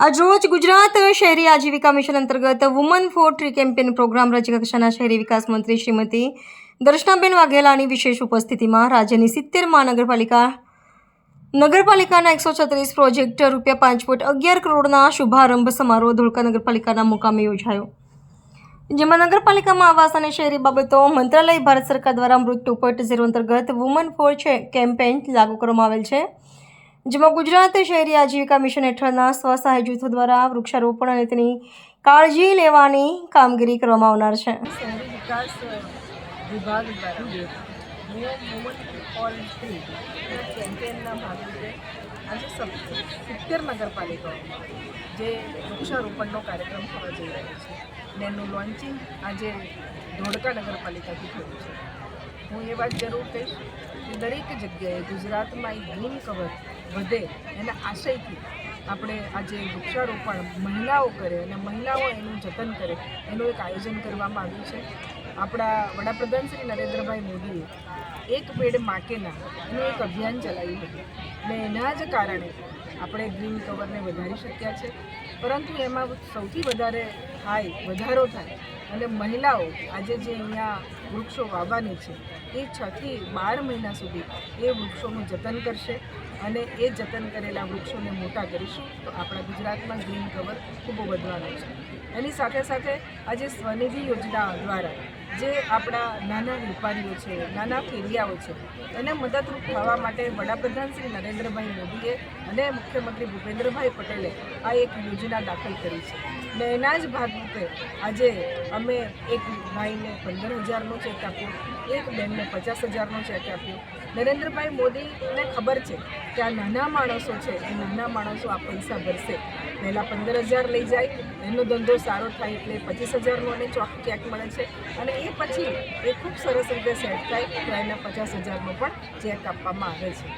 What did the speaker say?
આજરોજ ગુજરાત શહેરી આજીવિકા મિશન અંતર્ગત woman for tree campaign programme રાજ્ય કક્ષાના શહેરી વિકાસ મંત્રી શ્રીમતી દર્શનાબેન વાઘેલાની વિશેષ ઉપસ્થિતિમાં રાજ્યની સિત્તેર મહાનગરપાલિકા નગરપાલિકાના એકસો છત્રીસ પ્રોજેક્ટ રૂપિયા પાંચ પોઈન્ટ અગિયાર કરોડના શુભારંભ સમારોહ ધોળકા નગરપાલિકાના મુકામે યોજાયો. જેમાં નગરપાલિકામાં આવાસ અને શહેરી બાબતો મંત્રાલય ભારત સરકાર દ્વારા અમૃત ટુ પોઈન્ટ ઝીરો અંતર્ગત વુમન ફોર છે કેમ્પેઇન લાગુ કરવામાં આવેલ છે. જેમાં ગુજરાત શહેરી આજીવિકા મિશન હેઠળના સ્વસહાય જૂથો દ્વારા વૃક્ષારોપણ અને તેની કાળજી લેવાની કામગીરી કરવામાં આવનાર છે. આજે સિત્તેર નગરપાલિકાઓમાં જે વૃક્ષારોપણનો કાર્યક્રમ થવા જઈ રહ્યો છે. અને એનું લોન્ચિંગ આજે ધોળકા નગરપાલિકાથી થયું છે. હું એ વાત જરૂર કહીશ કે દરેક જગ્યાએ ગુજરાતમાં એક ગ્રીન કવર વધે એના આશયથી આપણે આજે વૃક્ષારોપણ મહિલાઓ કરે અને મહિલાઓ એનું જતન કરે, એનું એક આયોજન કરવામાં આવ્યું છે. આપણા વડાપ્રધાન શ્રી નરેન્દ્રભાઈ મોદીએ એક પેડ માકેના એનું એક અભિયાન ચલાવ્યું હતું. અને એના જ કારણે આપણે ગ્રીન કવરને વધારી શક્યા છે. પરંતુ એમાં સૌથી વધારે થાય, વધારો થાય અને મહિલાઓ આજે જે અહીંયા વૃક્ષો વાવવાની છે, એ છથી બાર મહિના સુધી એ વૃક્ષોનું જતન કરશે અને એ જતન કરેલા વૃક્ષોને મોટા કરીશું. તો આપણા ગુજરાતમાં ગ્રીન કવર ખૂબ વધવાનું છે. એની સાથે સાથે આજે સ્વનિધિ યોજના દ્વારા જે આપણા નાના વેપારીઓ છે, નાના ફેરિયાઓ છે, એને મદદરૂપ થવા માટે વડાપ્રધાન શ્રી નરેન્દ્રભાઈ મોદીએ અને મુખ્યમંત્રી ભૂપેન્દ્રભાઈ પટેલે આ એક યોજના દાખલ કરી છે. ને એના જ ભાગરૂપે આજે અમે એક ભાઈને પંદર હજારનો ચેક આપ્યો. એક બેનને પચાસ હજારનો ચેક આપ્યો. નરેન્દ્રભાઈ મોદીને ખબર છે કે આ નાના માણસો છે, એ નાના માણસો આ પૈસા ભરશે. પહેલાં પંદર હજાર લઈ જાય, એનો ધંધો સારો થાય એટલે પચીસ હજારનો એને ચોક ચેક મળે છે. અને એ પછી એ ખૂબ સરસ રીતે સેટ થાય તો એના પચાસ હજારનો પણ ચેક આપવામાં આવે છે.